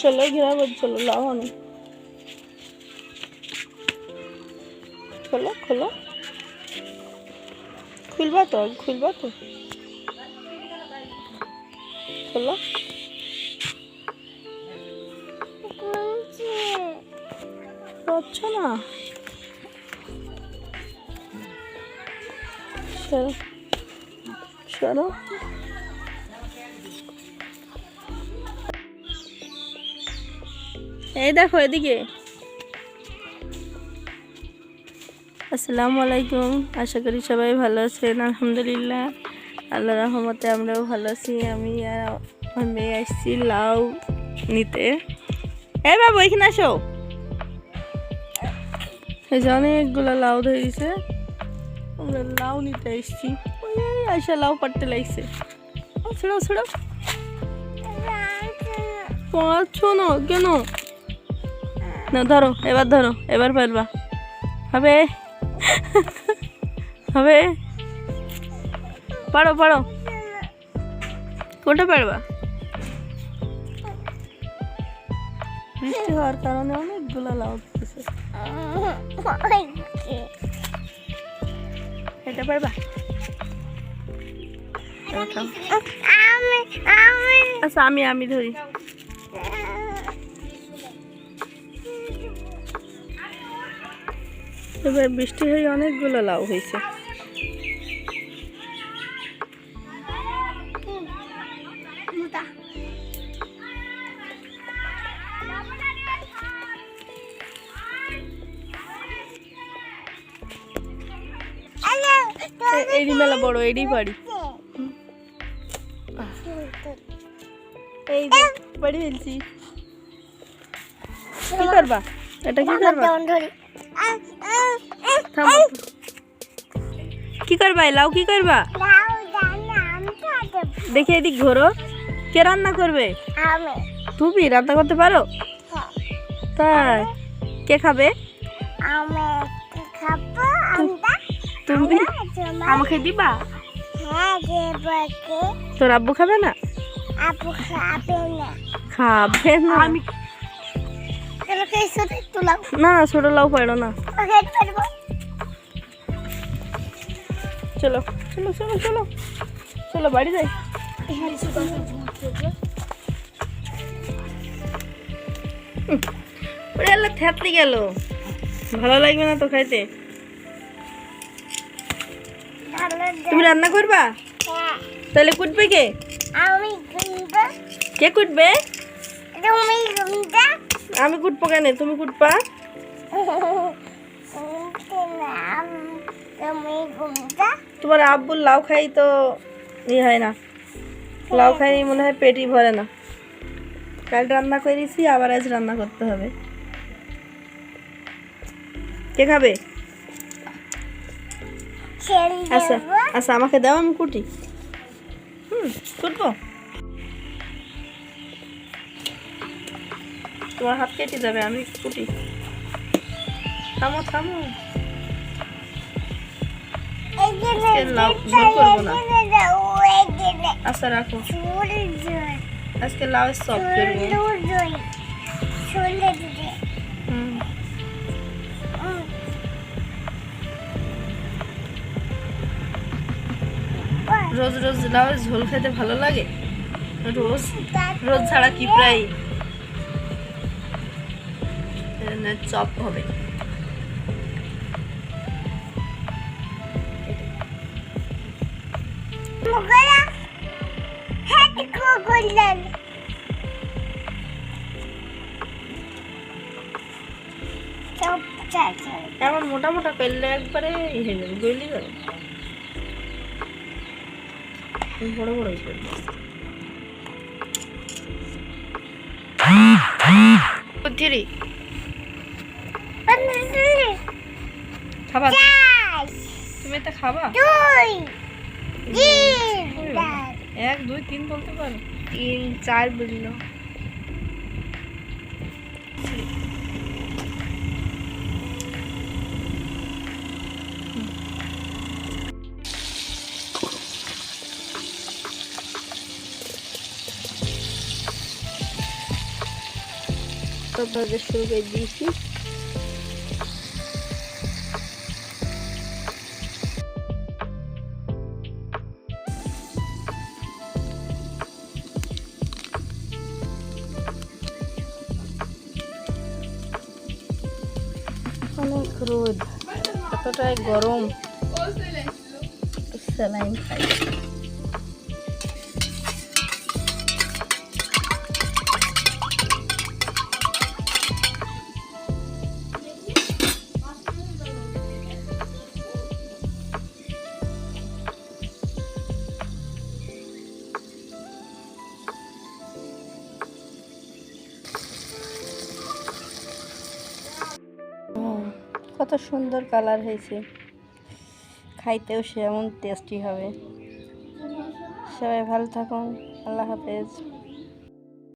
চলো ঘেরাবো চলো, লাও অনেক খোলো খোলো। খুলবা তো খুলবা তো। খোলো। পাচ্ছ না? সরো। সরো। এই দেখো এদিকে। আসসালামু আলাইকুম, আশা করি সবাই ভালো আছেন, আলহামদুলিল্লাহ। আল্লাহ রহমতে আমরাও ভালো আছি, আমি আর আমার মেয়ে আসছি লাউ নিতে। এই বাবু, এখানে আসো। এই যে অনেকগুলো লাউ ধরে দিছে আমরা লাউ নিতে এসছি আইসা লাউ পাড়তে লাগছে। ছোড়ো ছোড়ো। পারছ না, কেন? না ধরো এবার ধরো এবার পারবা হবে? হবে? পারো পারো। কোনটা পারবা? বৃষ্টি হওয়ার কারণে অনেকগুলো লাউ দিতেছে এটা পারবা। আচ্ছা আমি আমি ধরি। এবার বৃষ্টি হয়ে অনেকগুলো লাউ হয়েছে। এ- এডি মেলা বড় এডি বাড়ি। এই বাড়ি ফেলছি। কি করবা? এটা কি করবা। কি করবা লাউ কি করবা? দেখে এদিক ঘোরো। কে রান্না করবে? তুমি রান্না করতে পারো? তাই। কে খাবে? তুমি আমাকে দিবা? তোর আব্বু খাবে না। খাবে না। আমি না না ছোট লাউ পারো না। চলো চলো চলো চলো চলো বাড়ি যাই। ওরে আল্লাহ থ্যাতলি গেল। ভালো লাগবে না তো খাইতে? তুমি রান্না করবা? তাহলে কুটবে কে? আমি কে কুটবে? তুমি আমি কুটবো কেন? তুমি কুটবা? তুমি তোমার আব্বুর লাউ খাই তো ই হয় না। লাউ খাই মনে হয় পেটই ভরে না। কাল রান্না করে করেছি আবার আজ রান্না করতে হবে। কে খাবে? আচ্ছা আচ্ছা আমাকে দাও আমি কুটি। হুম কুটবো? তোমার হাত কেটে যাবে আমি কুটি। থামো থামো। আচ্ছা রাখো। আজকে লাউ সব করব। রোজ রোজ লাউ ঝোল খেতে ভালো লাগে? রোজ? রোজ ছাড়া কি প্রায় চপ হবে। চপ চাচা এমন মোটা মোটা করলে একবারে হয়ে যাবে গলি যাবে। বড় বড় করবে বুদ্ধিরি খাবা তুমি? এটা খাবা? এক দুই তিন বলতে পারো? তিন চার বলল। ভাজা শুরু করে দিয়েছি। অনেক রোদ এতটাই গরম। স্যালাইন খাই কত সুন্দর কালার হয়েছে। খাইতেও সেমন টেস্টি হবে। সবাই ভালো থাকুন আল্লাহ হাফেজ।